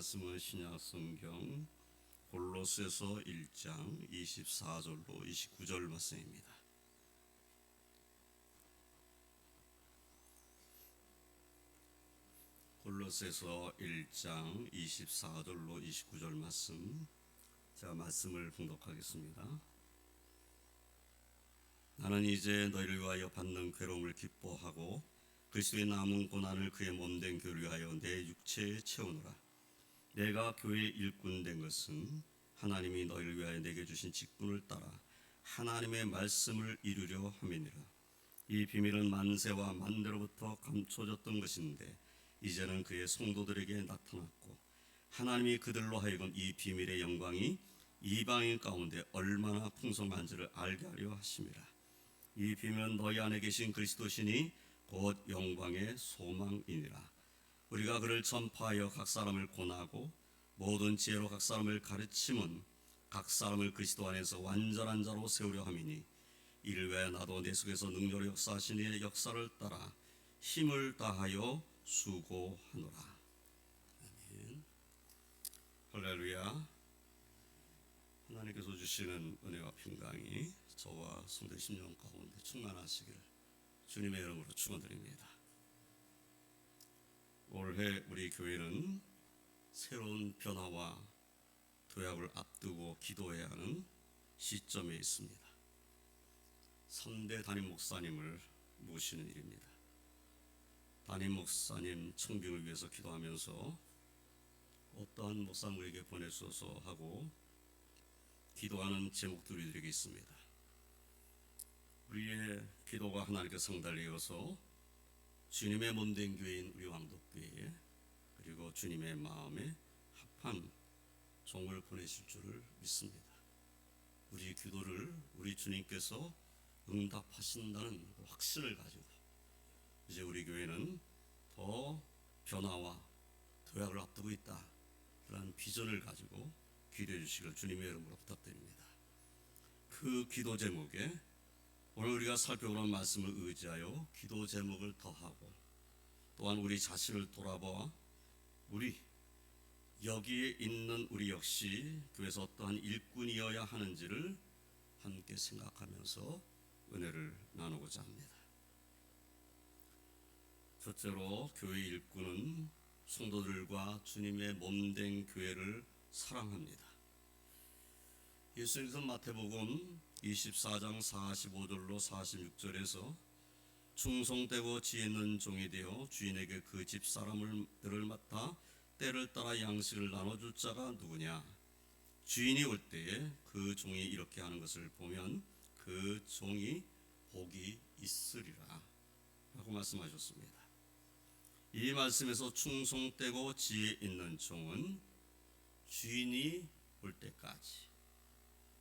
말씀은 신약 성경 골로새서 1장 24절로 29절 말씀입니다. 골로새서 1장 24절로 29절 말씀 제가 말씀을 봉독하겠습니다. 나는 이제 너희를 위하여 받는 괴로움을 기뻐하고 그리스도의 남은 고난을 그의 몸된 교를 위하여 내 육체에 채우노라. 내가 교회의 일꾼 된 것은 하나님이 너희를 위하여 내게 주신 직분을 따라 하나님의 말씀을 이루려 함이니라. 이 비밀은 만세와 만대로부터 감춰졌던 것인데 이제는 그의 성도들에게 나타났고 하나님이 그들로 하여금 이 비밀의 영광이 이방인 가운데 얼마나 풍성한지를 알게 하려 하심이라. 이 비밀은 너희 안에 계신 그리스도시니 곧 영광의 소망이니라. 우리가 그를 전파하여 각 사람을 권하고 모든 지혜로 각 사람을 가르침은 각 사람을 그리스도 안에서 완전한 자로 세우려 함이니 이를 위해 나도 내 속에서 능력의 역사하신 이의 역사를 따라 힘을 다하여 수고하노라. 아멘. 할렐루야. 하나님께서 주시는 은혜와 평강이 저와 성도 10년 가운데 충만하시기를 주님의 이름으로 축원드립니다. 올해 우리 교회는 새로운 변화와 도약을 앞두고 기도해야 하는 시점에 있습니다. 3대 담임 목사님을 모시는 일입니다. 담임 목사님 청빙을 위해서 기도하면서 어떠한 목사님에게 보내소서 하고 기도하는 제목들이 이렇게 있습니다. 우리의 기도가 하나님께 상달되어서 주님의 몸된 교회인 우리 왕독교회에 그리고 주님의 마음에 합한 종을 보내실 줄을 믿습니다. 우리 기도를 우리 주님께서 응답하신다는 확신을 가지고 이제 우리 교회는 더 변화와 도약을 앞두고 있다. 그런 비전을 가지고 기도해 주시길 주님의 이름으로 부탁드립니다. 그 기도 제목에 오늘 우리가 살펴보는 말씀을 의지하여 기도 제목을 더하고 또한 우리 자신을 돌아봐 우리 여기에 있는 우리 역시 교회에서 어떠한 일꾼이어야 하는지를 함께 생각하면서 은혜를 나누고자 합니다. 첫째로 교회 일꾼은 성도들과 주님의 몸된 교회를 사랑합니다. 예수님께서 마태복음 24장 45절로 46절에서 충성되고 지혜 있는 종이 되어 주인에게 그 집 사람들을 맡아 때를 따라 양식을 나눠줄 자가 누구냐? 주인이 올 때에 그 종이 이렇게 하는 것을 보면 그 종이 복이 있으리라. 라고 말씀하셨습니다. 이 말씀에서 충성되고 지혜 있는 종은 주인이 올 때까지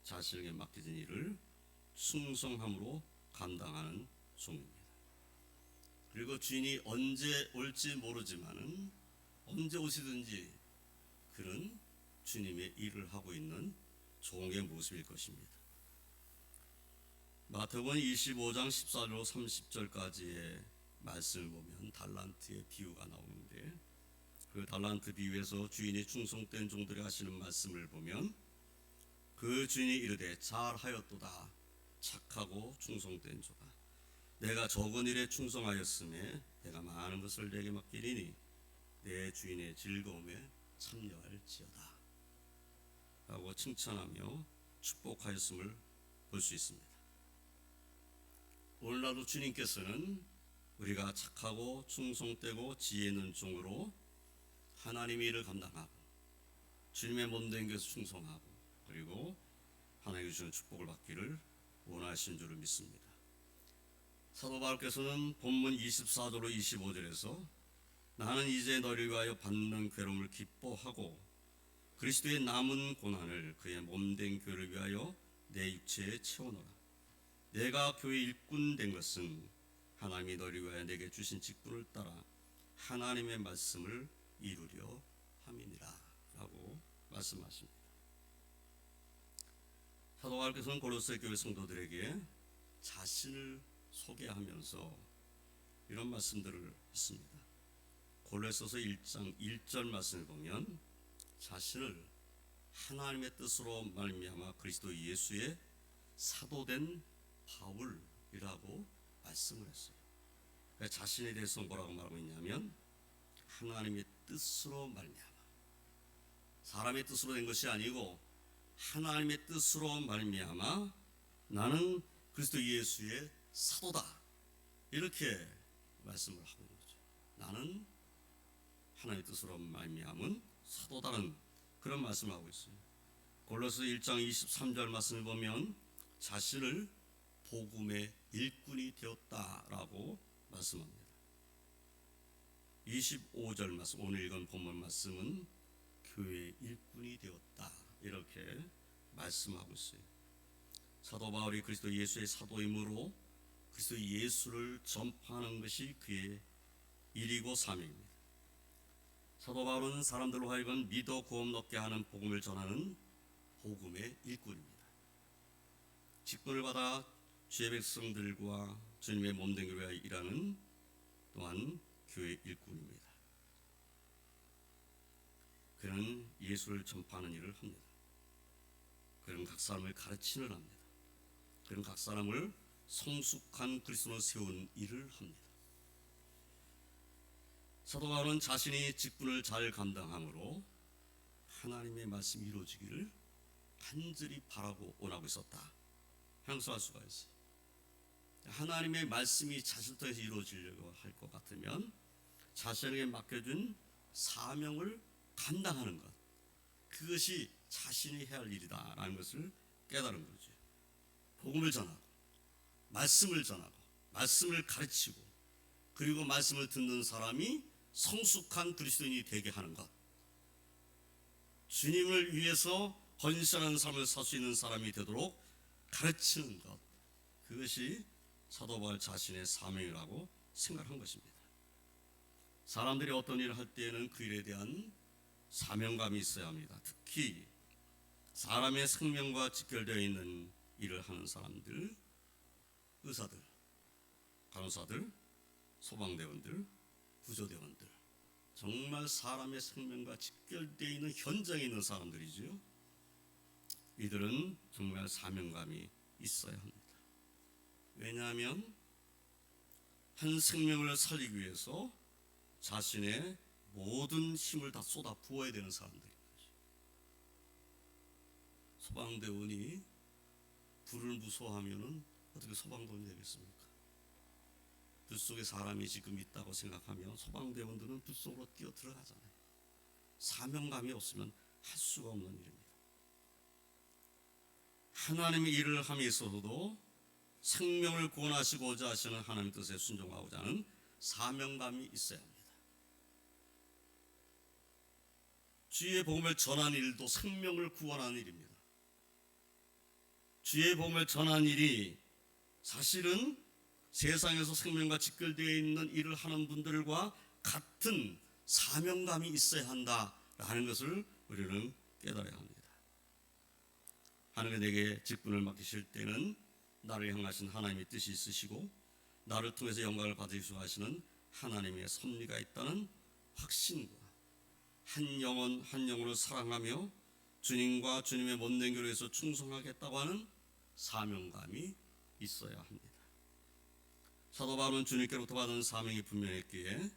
자신에게 맡겨진 일을 충성함으로 감당하는 종입니다. 그리고 주인이 언제 올지 모르지만은 언제 오시든지 그는 주님의 일을 하고 있는 종의 모습일 것입니다. 마태복음 25장 14절 30절까지의 말씀을 보면 달란트의 비유가 나오는데 그 달란트 비유에서 주인이 충성된 종들이 하시는 말씀을 보면 그 주인이 이르되 잘하였도다. 착하고 충성된 조가. 내가 적은 일에 충성하였음에 내가 많은 것을 내게 맡기리니 내 주인의 즐거움에 참여할지어다. 라고 칭찬하며 축복하였음을 볼 수 있습니다. 오늘날도 주님께서는 우리가 착하고 충성되고 지혜 있는 종으로 하나님의 일을 감당하고 주님의 몸된 것에 충성하고 그리고 하나님이 주시는 축복을 받기를 원하신 줄을 믿습니다. 사도 바울께서는 본문 24절로 25절에서 나는 이제 너를 위하여 받는 괴로움을 기뻐하고 그리스도의 남은 고난을 그의 몸된 교회를 위하여 내 육체에 채워넣어라. 내가 교회 일꾼 된 것은 하나님이 너를 위하여 내게 주신 직분을 따라 하나님의 말씀을 이루려 함이니라 라고 말씀하십니다. 사도 바울께서는 고로새 교회 성도들에게 자신을 소개하면서 이런 말씀들을 했습니다. 골로새서 1장 1절 말씀을 보면 자신을 하나님의 뜻으로 말미암아 그리스도 예수의 사도된 바울이라고 말씀을 했어요. 그러니까 자신에 대해서 뭐라고 말하고 있냐면 하나님의 뜻으로 말미암아 사람의 뜻으로 된 것이 아니고 하나님의 뜻으로 말미암아 나는 그리스도 예수의 사도다 이렇게 말씀을 하고 있는 거죠. 나는 하나님의 뜻으로 말미암은 사도다는 그런 말씀을 하고 있어요. 골로새 1장 23절 말씀을 보면 자신을 복음의 일꾼이 되었다라고 말씀합니다. 25절 말씀 오늘 읽은 본문 말씀은 교회의 일꾼이 되었다 이렇게 말씀하고 있어요. 사도 바울이 그리스도 예수의 사도이므로 그리스도 예수를 전파하는 것이 그의 일이고 사명입니다. 사도 바울은 사람들로 하여금 믿어 구원 얻게 하는 복음을 전하는 복음의 일꾼입니다. 직분을 받아 주의 백성들과 주님의 몸된 교회가 일하는 또한 교회 일꾼입니다. 그는 예수를 전파하는 일을 합니다. 그는 각 사람을 가르치는 합니다. 그는 각 사람을 성숙한 그리스도로 세운 일을 합니다. 사도 바울은 자신이 직분을 잘 감당함으로 하나님의 말씀이 이루어지기를 간절히 바라고 원하고 있었다. 향수할 수가 있어요. 하나님의 말씀이 자신 통해서 이루어지려고 할 것 같으면 자신에게 맡겨준 사명을 감당하는 것 그것이 자신이 해야 할 일이다라는 것을 깨달은 거죠. 복음을 전하고 말씀을 전하고 말씀을 가르치고 그리고 말씀을 듣는 사람이 성숙한 그리스도인이 되게 하는 것. 주님을 위해서 헌신하는 삶을 살 수 있는 사람이 되도록 가르치는 것. 그것이 사도 바울 자신의 사명이라고 생각한 것입니다. 사람들이 어떤 일을 할 때에는 그 일에 대한 사명감이 있어야 합니다. 특히 사람의 생명과 직결되어 있는 일을 하는 사람들, 의사들, 간호사들, 소방대원들, 구조대원들, 정말 사람의 생명과 직결되어 있는 현장에 있는 사람들이지요. 이들은 정말 사명감이 있어야 합니다. 왜냐하면 한 생명을 살리기 위해서 자신의 모든 힘을 다 쏟아 부어야 되는 사람들인 거죠. 소방대원이 불을 무서워하면은 어떻게 소방대원이 되겠습니까? 불 속에 사람이 지금 있다고 생각하면 소방대원들은 불 속으로 뛰어 들어가잖아요. 사명감이 없으면 할 수가 없는 일입니다. 하나님의 일을 함에 있어서도 생명을 구원하시고자 하시는 하나님 뜻에 순종하고자 하는 사명감이 있어야 합니다. 주의 복음을 전하는 일도 생명을 구원하는 일입니다. 주의 복음을 전하는 일이 사실은 세상에서 생명과 직결되어 있는 일을 하는 분들과 같은 사명감이 있어야 한다라는 것을 우리는 깨달아야 합니다. 하나님이 내게 직분을 맡기실 때는 나를 향하신 하나님의 뜻이 있으시고 나를 통해서 영광을 받으시고 하시는 하나님의 섭리가 있다는 확신과 한 영혼 한 영혼을 사랑하며 주님과 주님의 못된 교회에서 충성하겠다고 하는 사명감이 있어야 합니다. 사도 바울은 주님께로부터 받은 사명이 분명했기에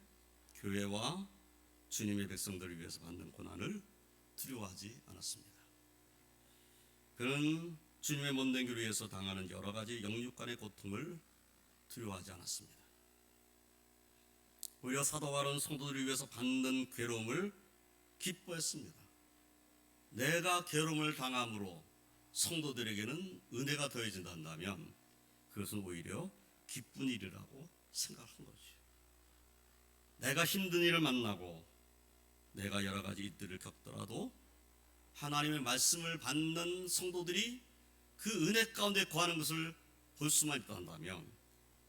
교회와 주님의 백성들을 위해서 받는 고난을 두려워하지 않았습니다. 그는 주님의 못된 교를 위해서 당하는 여러 가지 영육 간의 고통을 두려워하지 않았습니다. 오히려 사도 바울은 성도들을 위해서 받는 괴로움을 기뻐했습니다. 내가 괴로움을 당함으로 성도들에게는 은혜가 더해진다면 그것은 오히려 기쁜 일이라고 생각한 거죠. 내가 힘든 일을 만나고 내가 여러 가지 일들을 겪더라도 하나님의 말씀을 받는 성도들이 그 은혜 가운데 거하는 것을 볼 수만 있다면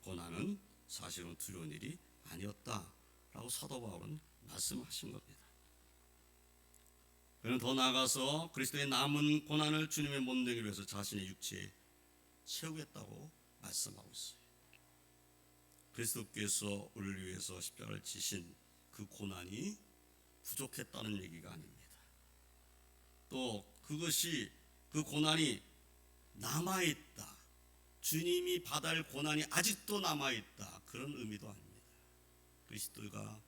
고난은 사실은 두려운 일이 아니었다라고 사도 바울은 말씀하신 겁니다. 그는 더 나아가서 그리스도의 남은 고난을 주님의 몸 되기 위해서 자신의 육체에 채우겠다고 말씀하고 있어요. 그리스도께서 우리를 위해서 십자가를 지신 그 고난이 부족했다는 얘기가 아닙니다. 또 그것이 그 고난이 남아 있다. 주님이 받을 고난이 아직도 남아 있다. 그런 의미도 아닙니다. 그리스도가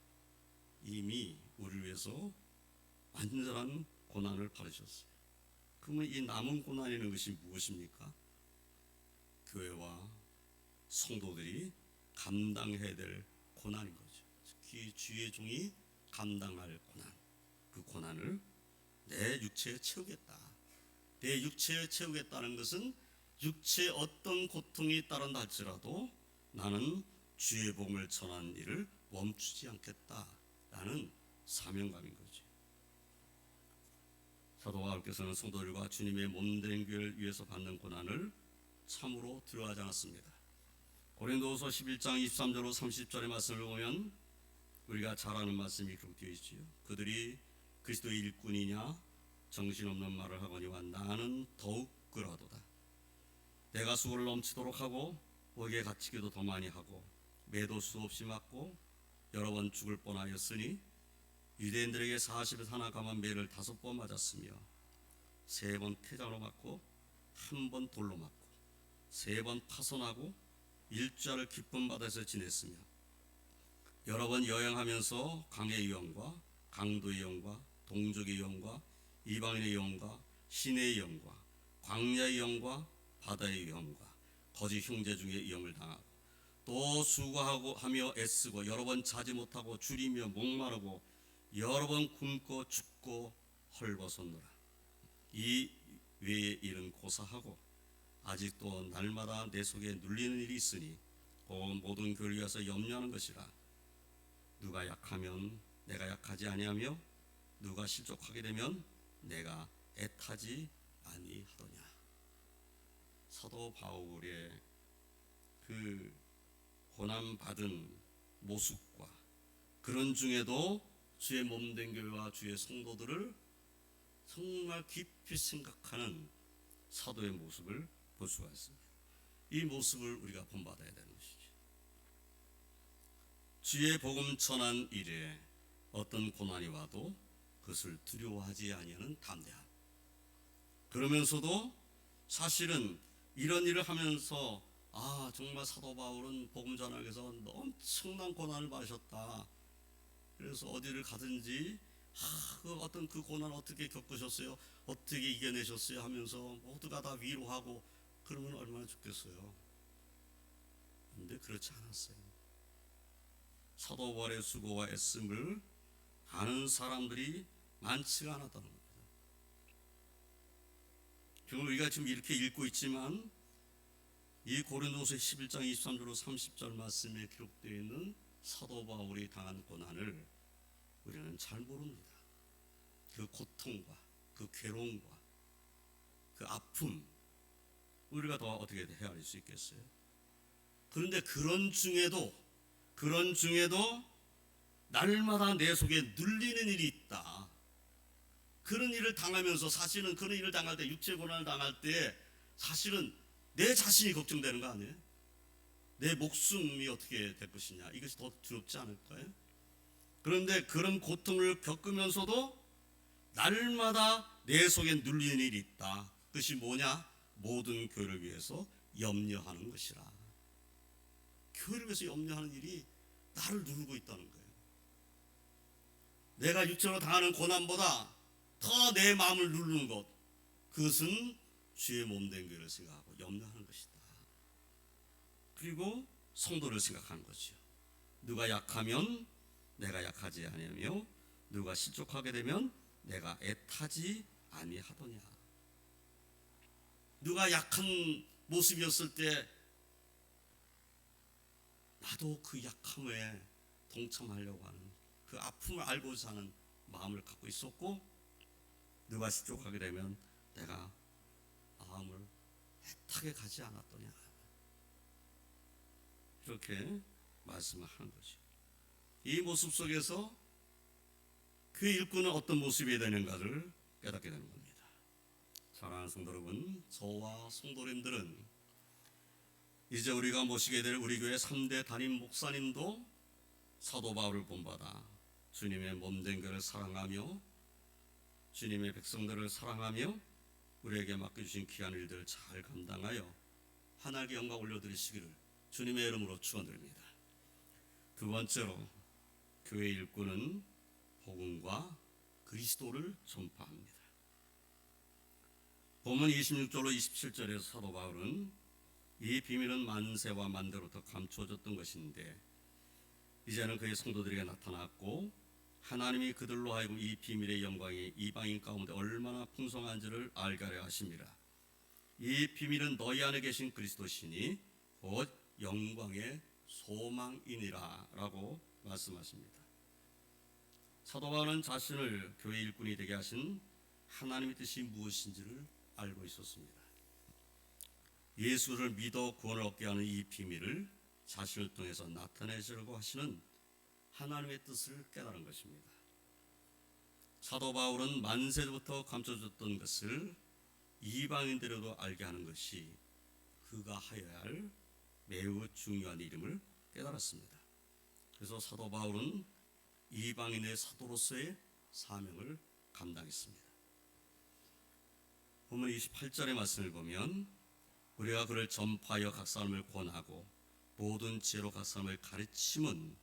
이미 우리를 위해서 완전한 고난을 받으셨어요. 그러면 이 남은 고난이라는 것이 무엇입니까? 교회와 성도들이 감당해야 될 고난인 거죠. 특히 주의 종이 감당할 고난. 그 고난을 내 육체에 채우겠다. 내 육체에 채우겠다는 것은 육체에 어떤 고통이 따른다 할지라도 나는 주의 복음을 전하는 일을 멈추지 않겠다라는 사명감인 거죠. 사도 바울께서는 성도들과 주님의 몸된 교회를 위해서 받는 고난을 참으로 두려워하지 않았습니다. 고린도후서 11장 23절로 30절의 말씀을 보면 우리가 잘 아는 말씀이 기록되어 있지요. 그들이 그리스도의 일꾼이냐 정신없는 말을 하거니와 나는 더욱 그러하도다. 내가 수고를 넘치도록 하고 옥에 갇히기도 더 많이 하고 매도 수없이 맞고 여러 번 죽을 뻔하였으니 유대인들에게 40에 하나 감한 매를 다섯 번 맞았으며 세 번 태자로 맞고 한 번 돌로 맞고 세 번 파손하고 일주일을 기쁨 바다에서 지냈으며 여러 번 여행하면서 강의 영과 강도의 영과 동족의 영과 이방인의 영과 신의 영과 광야의 영과 바다의 영과 거짓 형제 중에 영을 당하고 또 수고하고 하며 애쓰고 여러 번 자지 못하고 줄이며 목마르고 여러 번 굶고 죽고 헐벗었노라. 이 외의 일은 고사하고 아직도 날마다 내 속에 눌리는 일이 있으니 곧 모든 위해서 염려하는 것이라. 누가 약하면 내가 약하지 아니하며 누가 실족하게 되면 내가 애타지 아니하더냐. 사도 바울의 그 고난 받은 모습과 그런 중에도 주의 몸된 교회와 주의 성도들을 정말 깊이 생각하는 사도의 모습을 볼 수가 있습니다. 이 모습을 우리가 본받아야 되는 것이죠. 주의 복음 전한 일에 어떤 고난이 와도 그것을 두려워하지 아니하는 담대함. 그러면서도 사실은 이런 일을 하면서 아 정말 사도 바울은 복음 전하기 위해서 엄청난 고난을 받으셨다. 그래서 어디를 가든지 아, 그 어떤 그 고난 어떻게 겪으셨어요? 어떻게 이겨내셨어요? 하면서 모두가 다 위로하고 그러면 얼마나 좋겠어요. 근데 그렇지 않았어요. 사도 바울의 수고와 애씀을 아는 사람들이 많지가 않았다는 겁니다. 지금 우리가 지금 이렇게 읽고 있지만 이 고린도서 11장 23절로 30절 말씀에 기록되어 있는 사도 바울이 당한 고난을 우리는 잘 모릅니다. 그 고통과 그 괴로움과 그 아픔 우리가 더 어떻게 헤아릴 수 있겠어요? 그런데 그런 중에도 그런 중에도 날마다 내 속에 눌리는 일이 있다. 그런 일을 당하면서 사실은 그런 일을 당할 때 육체 고난을 당할 때 사실은 내 자신이 걱정되는 거 아니에요? 내 목숨이 어떻게 될 것이냐 이것이 더 두렵지 않을까요? 그런데 그런 고통을 겪으면서도 날마다 내 속에 눌리는 일이 있다. 그것이 뭐냐? 모든 교회를 위해서 염려하는 것이라. 교회를 위해서 염려하는 일이 나를 누르고 있다는 거예요. 내가 육체로 당하는 고난보다 더 내 마음을 누르는 것, 그것은 주의 몸 된 교회를 생각하고 염려하는 것이다. 그리고 성도를 생각하는 거죠. 누가 약하면 내가 약하지 아니하며 누가 실족하게 되면 내가 애타지 아니하더냐. 누가 약한 모습이었을 때 나도 그 약함에 동참하려고 하는 그 아픔을 알고자 하는 마음을 갖고 있었고 누가 실족하게 되면 내가 마음을 애타게 가지 않았더냐. 이렇게 말씀을 하는 거죠. 이 모습 속에서 그 일꾼은 어떤 모습이 되는가를 깨닫게 되는 겁니다. 사랑하는 성도 여러분, 저와 성도님들은 이제 우리가 모시게 될 우리 교회 3대 담임 목사님도 사도 바울을 본받아 주님의 몸된 교를 사랑하며 주님의 백성들을 사랑하며 우리에게 맡겨주신 귀한 일들을 잘 감당하여 하나님께 영광 올려드리시기를 주님의 이름으로 축원드립니다. 두 번째로 교회 일꾼은 복음과 그리스도를 전파합니다. 본문 26절로 27절에서 사도 바울은 이 비밀은 만세와 만대로부터 감추어졌던 것인데 이제는 그의 성도들에게 나타났고 하나님이 그들로 하여금 이 비밀의 영광이 이방인 가운데 얼마나 풍성한지를 알게 하려 하십니다. 이 비밀은 너희 안에 계신 그리스도시니 곧 영광의 소망이니라라고 말씀하십니다. 사도 바울은 자신을 교회 일꾼이 되게 하신 하나님의 뜻이 무엇인지를 알고 있었습니다. 예수를 믿어 구원을 얻게 하는 이 비밀을 자신을 통해서 나타내시려고 하시는 하나님의 뜻을 깨달은 것입니다. 사도 바울은 만세부터 감춰졌던 것을 이방인들에도 알게 하는 것이 그가 하여야 할 매우 중요한 일임을 깨달았습니다. 그래서 사도 바울은 이방인의 사도로서의 사명을 감당했습니다. 보면 28절의 말씀을 보면 우리가 그를 전파하여 각 사람을 권하고 모든 지혜로 각 사람을 가르침은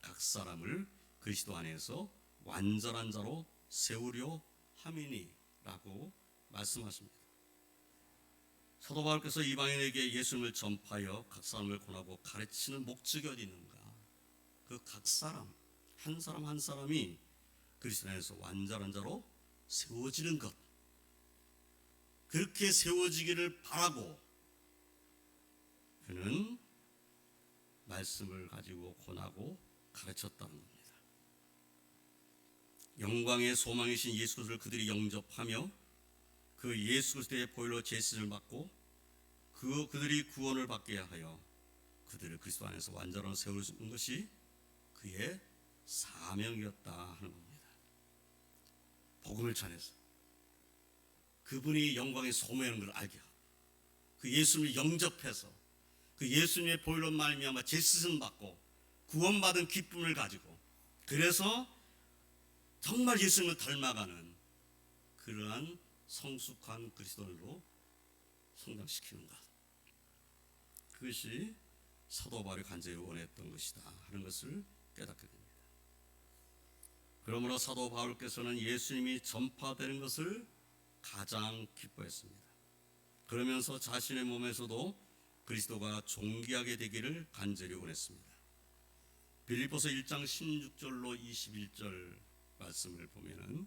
각 사람을 그리스도 안에서 완전한 자로 세우려 함이니라고 말씀하십니다. 사도 바울께서 이방인에게 예수님을 전파하여 각 사람을 권하고 가르치는 목적이 어디 있는가? 그 각 사람 한 사람 한 사람이 그리스도 안에서 완전한 자로 세워지는 것. 그렇게 세워지기를 바라고 그는 말씀을 가지고 권하고 가르쳤다는 겁니다. 영광의 소망이신 예수 그리스도를 그들이 영접하며 그 예수 그리스도의 보혈로 제신을 받고 그 그들이 구원을 받게 하여 그들을 그리스도 안에서 완전한 세우는 것이 그의 사명이었다 하는 겁니다. 복음을 전해서 그분이 영광의 소명인 걸 알게 하고 그 예수님을 영접해서 그 예수님의 보혈로 말미암아 제스승 받고 구원받은 기쁨을 가지고 그래서 정말 예수님을 닮아가는 그러한 성숙한 그리스도인으로 성장시키는 것 그것이 사도 바울이 간절히 원했던 것이다 하는 것을 깨닫게 됩니다. 그러므로 사도 바울께서는 예수님이 전파되는 것을 가장 기뻐했습니다. 그러면서 자신의 몸에서도 그리스도가 존귀하게 되기를 간절히 원했습니다. 빌립보서 1장 16절로 21절 말씀을 보면은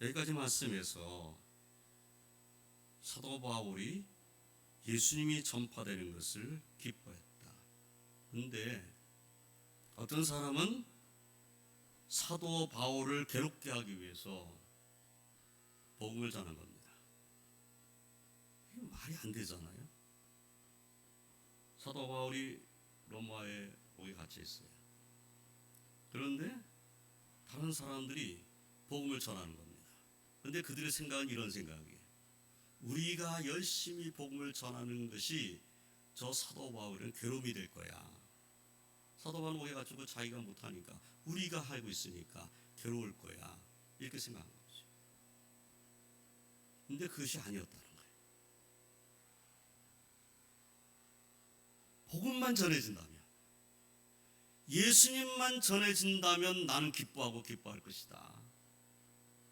여기까지 말씀에서 사도 바울이 예수님이 전파되는 것을 기뻐했다. 근데 어떤 사람은 사도 바울을 괴롭게 하기 위해서 복음을 전한 겁니다. 이게 말이 안 되잖아요. 사도 바울이 로마에 거기 갇혀 있어요. 그런데 다른 사람들이 복음을 전하는 겁니다. 그런데 그들의 생각은 이런 생각이에요. 우리가 열심히 복음을 전하는 것이 저 사도 바울은 괴로움이 될 거야. 사도 바울은 거기 가지고 자기가 못하니까 우리가 하고 있으니까 괴로울 거야. 이렇게 생각한 거죠. 근데 그것이 아니었다는 거예요. 복음만 전해진다면 예수님만 전해진다면 나는 기뻐하고 기뻐할 것이다.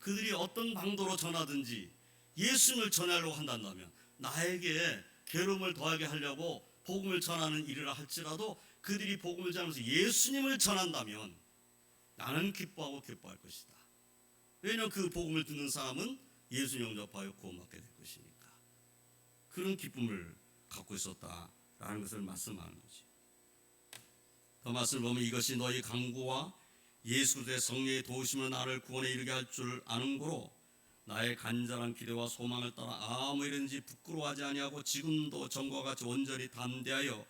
그들이 어떤 방도로 전하든지 예수님을 전하려고 한다면 나에게 괴로움을 더하게 하려고 복음을 전하는 일이라 할지라도 그들이 복음을 전하면서 예수님을 전한다면 나는 기뻐하고 기뻐할 것이다. 왜냐하면 그 복음을 듣는 사람은 예수 영접하여 구원받게 될 것이니까 그런 기쁨을 갖고 있었다라는 것을 말씀하는 거지. 더 말씀을 보면 이것이 너희 강구와 예수 그리스도의 성령의 도우심은 나를 구원에 이르게 할 줄 아는 고로 나의 간절한 기대와 소망을 따라 아무 일든지 부끄러워하지 아니하고 지금도 전과 같이 온전히 담대하여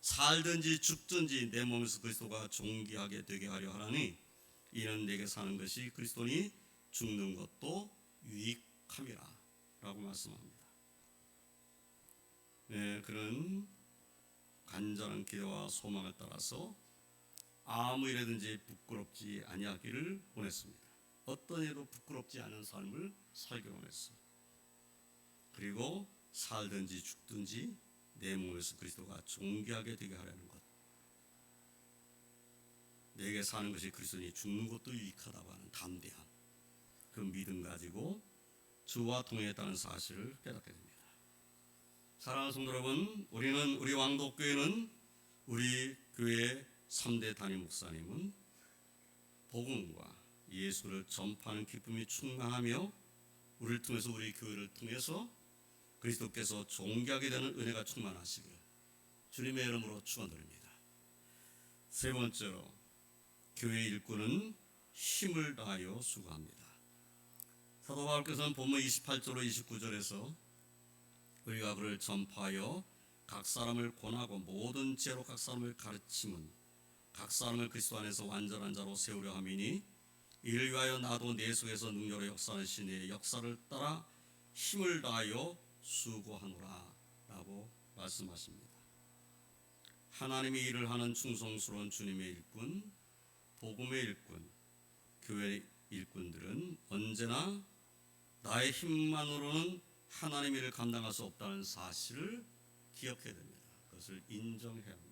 살든지 죽든지 내 몸에서 그리스도가 존귀하게 되게 하려 하나니 이는 내게 사는 것이 그리스도니 죽는 것도 유익함이라 라고 말씀합니다. 네, 그런 간절한 기대와 소망을 따라서 아무 일에든지 부끄럽지 아니하기를 원했습니다. 어떤 일도 부끄럽지 않은 삶을 살기를 원했어요. 그리고 살든지 죽든지 내 몸에서 그리스도가 존귀하게 되게 하려는 것. 내게 사는 것이 그리스도니 죽는 것도 유익하다고 하는 담대함. 그 믿음 가지고 주와 동행했다는 사실을 깨닫게 됩니다. 사랑하는 성도 여러분, 우리는 우리 왕독교회는 우리 교회 3대 담임 목사님은 복음과 예수를 전파하는 기쁨이 충만하며 우리를 통해서 우리 교회를 통해서 그리스도께서 존귀하게 되는 은혜가 충만하시길 주님의 이름으로 축원드립니다. 세 번째로 교회 일꾼은 힘을 다하여 수고합니다. 사도 바울께서는 본문 28절로 29절에서 우리가 그를 전파하여 각 사람을 권하고 모든 지혜로 각 사람을 가르침은 각 사람을 그리스도 안에서 완전한 자로 세우려 함이니 이를 위하여 나도 내 속에서 능력의 역사하신 이의 역사를 따라 힘을 다하여 수고하노라 라고 말씀하십니다. 하나님이 일을 하는 충성스러운 주님의 일꾼, 복음의 일꾼, 교회 일꾼들은 언제나 나의 힘만으로는 하나님 일을 감당할 수 없다는 사실을 기억해야 됩니다. 그것을 인정해야 합니다.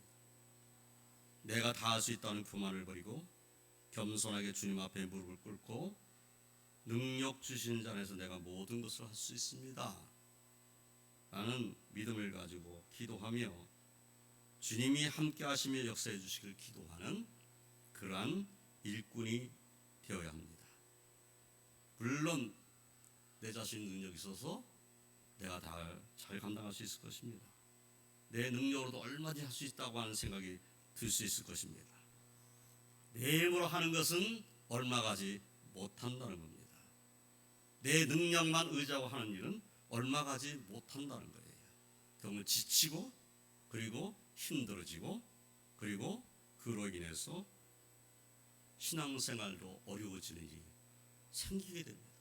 내가 다 할 수 있다는 교만을 버리고 겸손하게 주님 앞에 무릎을 꿇고 능력 주신 자 안에서 내가 모든 것을 할 수 있습니다. 라는 믿음을 가지고 기도하며 주님이 함께 하시며 역사해 주시길 기도하는 그러한 일꾼이 되어야 합니다. 물론 내 자신 능력이 있어서 내가 다 잘 감당할 수 있을 것입니다. 내 능력으로도 얼마든지 할 수 있다고 하는 생각이 들 수 있을 것입니다. 내 힘으로 하는 것은 얼마 가지 못한다는 겁니다. 내 능력만 의지하고 하는 일은 얼마 가지 못한다는 거예요. 경우 지치고 그리고 힘들어지고 그리고 그로 인해서 신앙생활도 어려워지는 일이 생기게 됩니다.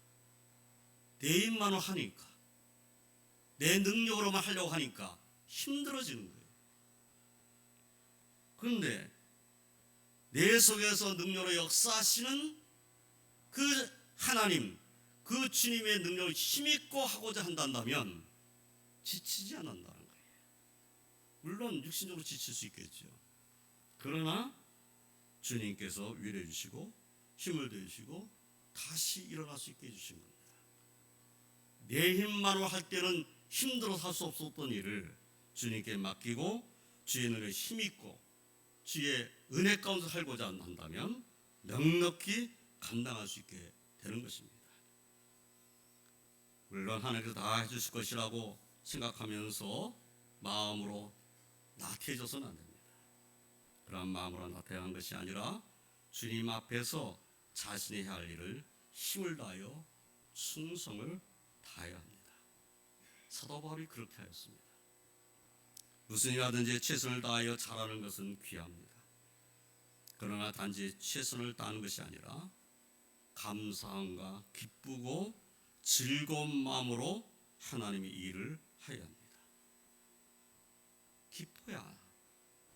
내 힘만으로 하니까 내 능력으로만 하려고 하니까 힘들어지는 거예요. 그런데 내 속에서 능력으로 역사하시는 그 하나님, 그 주님의 능력을 힘있고 하고자 한다면 지치지 않는다는 거예요. 물론 육신적으로 지칠 수 있겠죠. 그러나 주님께서 위로해 주시고 힘을 더 주시고 다시 일어날 수 있게 해주신 겁니다. 내 힘만으로 할 때는 힘들어서 할수 없었던 일을 주님께 맡기고 주의 눈에 힘있고 주의 은혜 가운데 살고자 한다면 넉넉히 감당할 수 있게 되는 것입니다. 물론 하나님께서 다 해주실 것이라고 생각하면서 마음으로 나태해져서는 안 됩니다. 그런 마음으로 나태한 것이 아니라 주님 앞에서 자신이 할 일을 힘을 다하여 충성을 다해야 합니다. 사도 바울이 그렇게 하였습니다. 무슨 일하든지 최선을 다하여 잘하는 것은 귀합니다. 그러나 단지 최선을 다하는 것이 아니라 감사함과 기쁘고 즐거운 마음으로 하나님의 일을 하여야 합니다. 기뻐야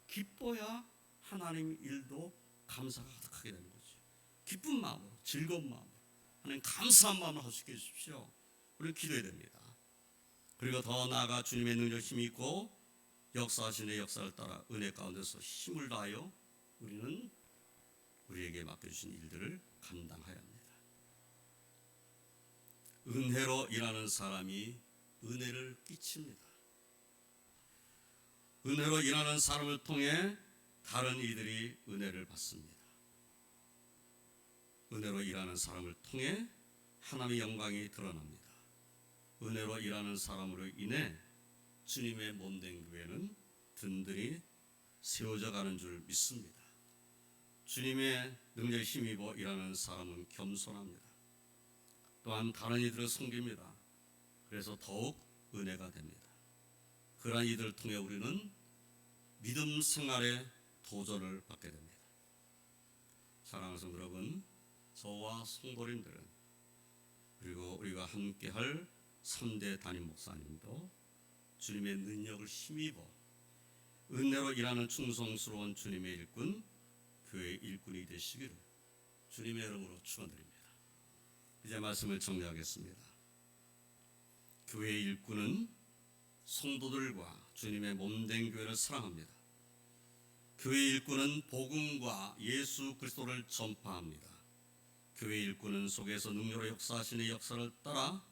기뻐야 하나님 일도 감사가 가득하게 되는 거죠. 기쁜 마음으로 즐거운 마음으로 하나님 감사한 수 있게 해주십시오. 우리 기도해야 됩니다. 그리고 더 나아가 주님의 능력 힘이 있고 역사하시는 역사를 따라 은혜 가운데서 힘을 다하여 우리는 우리에게 맡겨주신 일들을 감당해야 합니다. 은혜로 일하는 사람이 은혜를 끼칩니다. 은혜로 일하는 사람을 통해 다른 이들이 은혜를 받습니다. 은혜로 일하는 사람을 통해 하나님의 영광이 드러납니다. 은혜로 일하는 사람으로 인해 주님의 몸된 교회는 든든히 세워져 가는 줄 믿습니다. 주님의 능력에 힘입어 일하는 사람은 겸손합니다. 또한 다른 이들을 섬깁니다. 그래서 더욱 은혜가 됩니다. 그러한 이들을 통해 우리는 믿음 생활의 도전을 받게 됩니다. 사랑하는 성도 여러분, 저와 성도님들은 그리고 우리가 함께할 3대 담임 목사님도 주님의 능력을 힘입어 은혜로 일하는 충성스러운 주님의 일꾼, 교회 일꾼이 되시기를 주님의 이름으로 축원드립니다. 이제 말씀을 정리하겠습니다. 교회 일꾼은 성도들과 주님의 몸된 교회를 사랑합니다. 교회 일꾼은 복음과 예수 그리스도를 전파합니다. 교회 일꾼은 속에서 능력으로 역사하시는 역사를 따라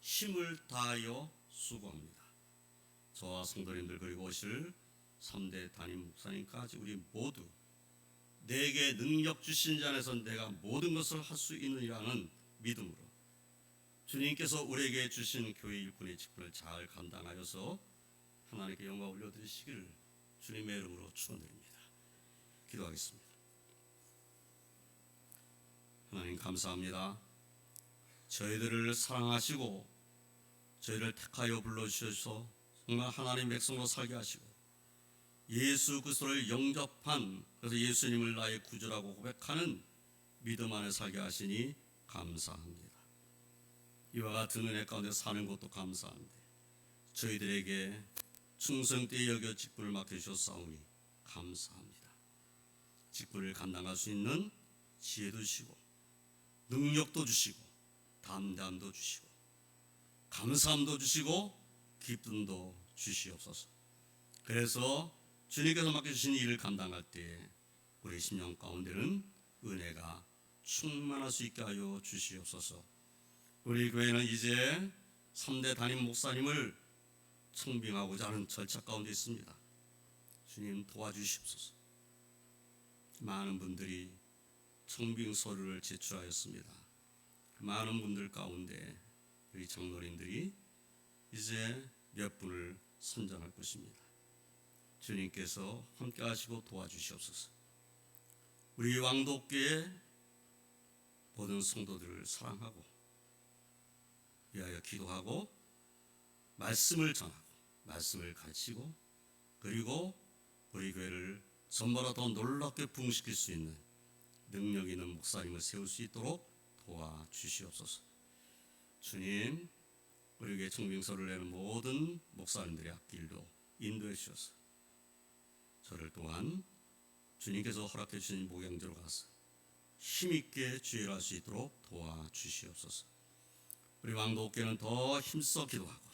힘을 다하여 수고합니다. 저와 성도님들 그리고 오실 3대 담임 목사님까지 우리 모두 내게 능력 주신 자 안에서 내가 모든 것을 할 수 있느니라는 믿음으로 주님께서 우리에게 주신 교회 일꾼의 직분을 잘 감당하여서 하나님께 영광 올려드리시기를 주님의 이름으로 축원드립니다. 기도하겠습니다. 하나님 감사합니다. 저희들을 사랑하시고 저희를 택하여 불러주셔서 정말 하나님 백성으로 살게 하시고 예수 그리스도를 영접한 그래서 예수님을 나의 구주라고 고백하는 믿음 안에 살게 하시니 감사합니다. 이와 같은 은혜 가운데 사는 것도 감사한데 저희들에게 충성되이 여겨 직분을 맡겨주셨사오니 감사합니다. 직분을 감당할 수 있는 지혜도 주시고 능력도 주시고 담담도 주시고 감사함도 주시고 기쁨도 주시옵소서. 그래서 주님께서 맡겨주신 일을 감당할 때 우리 심령 가운데는 은혜가 충만할 수 있게 하여 주시옵소서. 우리 교회는 이제 3대 담임 목사님을 청빙하고자 하는 절차 가운데 있습니다. 주님 도와주시옵소서. 많은 분들이 청빙 서류를 제출하였습니다. 많은 분들 가운데 우리 장로님들이 이제 몇 분을 선정할 것입니다. 주님께서 함께 하시고 도와주시옵소서. 우리 왕도교회 모든 성도들을 사랑하고 위하여 기도하고 말씀을 전하고 말씀을 가르치고 그리고 우리 교회를 전보다 더 놀랍게 부흥시킬 수 있는 능력 있는 목사님을 세울 수 있도록 도와주시옵소서. 주님, 우리에게 청빙서를 내는 모든 목사님들의 앞길도 인도해 주셔서 저를 또한 주님께서 허락해 주신 목양지로 가서 힘있게 주일할 수 있도록 도와주시옵소서. 우리 왕도께는 더 힘써 기도하고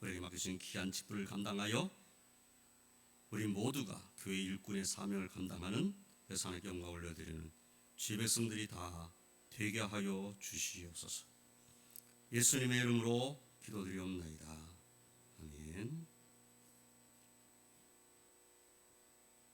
우리에게 맡기신 귀한 직분을 감당하여 우리 모두가 교회 일꾼의 사명을 감당하는 배산의 경과 올려드리는 주의 백성들이 다 되게 하여 주시옵소서. 예수님의 이름으로 기도드리옵나이다. 아멘.